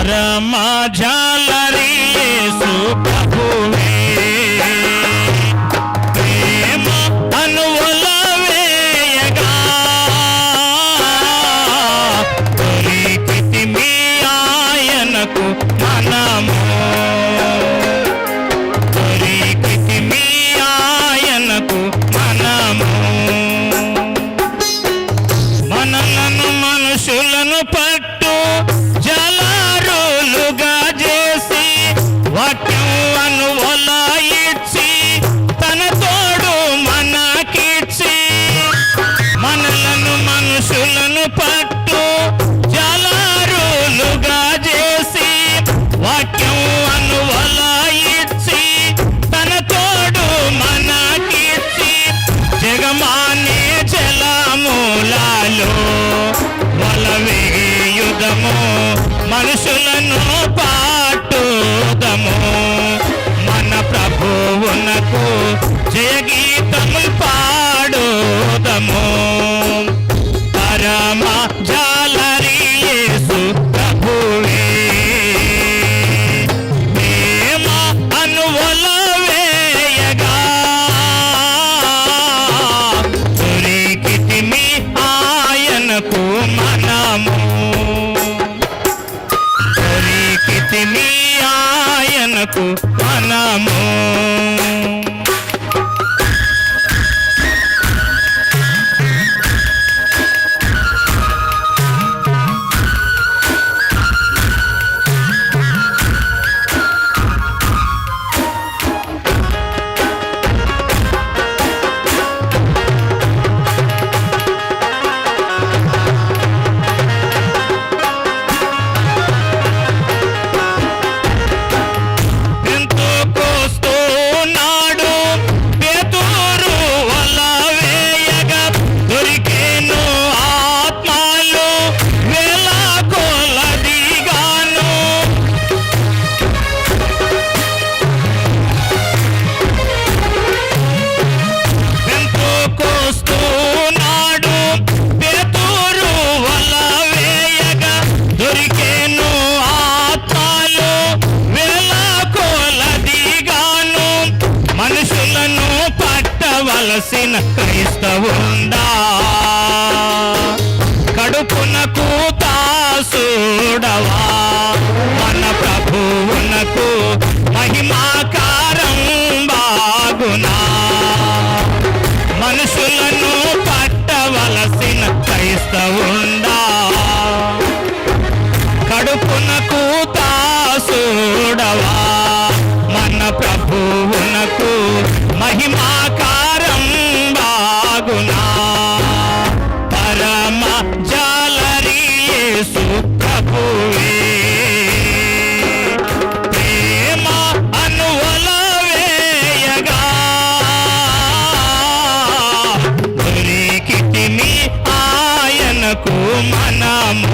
పరమ జాలరీ ప్రభు మనుషులను పాటుదము. మన ప్రభువునకు జయగీతములు పాడుదము. పరమా మనము. కలిసిన క్రీస్తవుందా కడుపునకు తాసుడవా మన ప్రభువునకు మహిమాకారం బాగునా? మనుషులను పట్టవలసిన క్రీస్తవుందా కడుపునకు Kumanamu